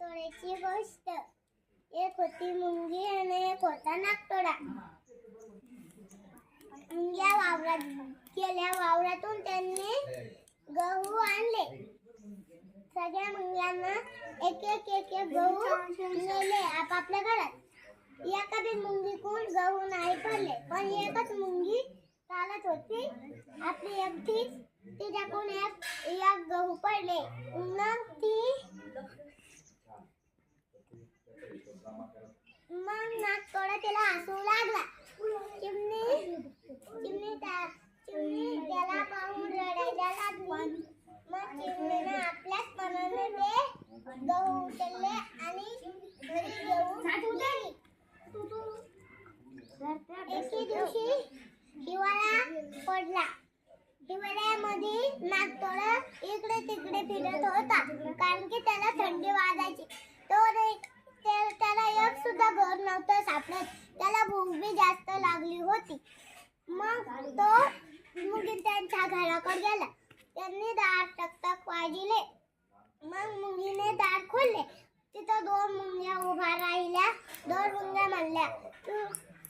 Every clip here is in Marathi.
नागतोड्याची गोष्ट. एक होती मुंगी आणि एक होता नागतोडा. मुंग्या वावरात गेल्या वावरातून त्यांनी गहू आणले. सगळ्या मुंग्यांना एक एक एक एक गहू नेले आपापल्या घरात. एखादी मुंगी कोण गहू नाही पडले पण एकच मुंगी चालत होती. आपली एकटीच तिच्याकडून एक एक गहू पडले. मग ती मग नागतोडा तिला हसू लागला. चिमणी चिमणी चिमणी त्याला पाहून रडायला लागली. मग चिमणीने आपल्याच मनाने ते गहू उचलले आणि घरी घेऊन गेली. एके दिवशी हिवाळा पडला. हिवाळ्यामध्ये नागतोडा इकडे तिकडे फिरत होता. कारण की त्याला थंडी वाजायची तो रे- त्या- त्याला एक सुद्धा घर नव्हतं सापडत त्याला भूक बी जास्त लागली होती. मग तो मुगी त्यांच्या घराकडे गेला. त्यांनी दार टकटक वाजले मग मुंगीने दार खोलले. तिथं दोन मुंग्या उभा राहिल्या. दोन मुंग्या म्हणल्या तू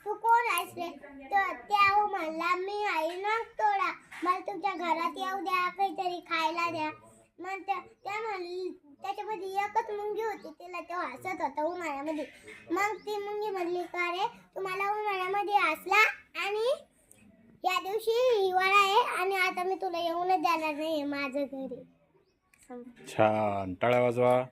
तू कोण आहेस रे? तर त्या हो म्हणला मी आई ना तोडा. मला तुमच्या घरात येऊ द्या काहीतरी खायला द्या. मग त्या त्या म्हणली त्याच्यामध्ये एकच मुंगी होती. तिला तो हसत होता उन्हाळ्यामध्ये. मग ती मुंगी म्हणली का रे? तुम्हाला उन्हाळ्या हसला आणि या दिवशी हिवाळा आहे आणि आता मी तुला येऊनच जाणार नाही माझ्या घरी. छान. टाळ्या वाजवा.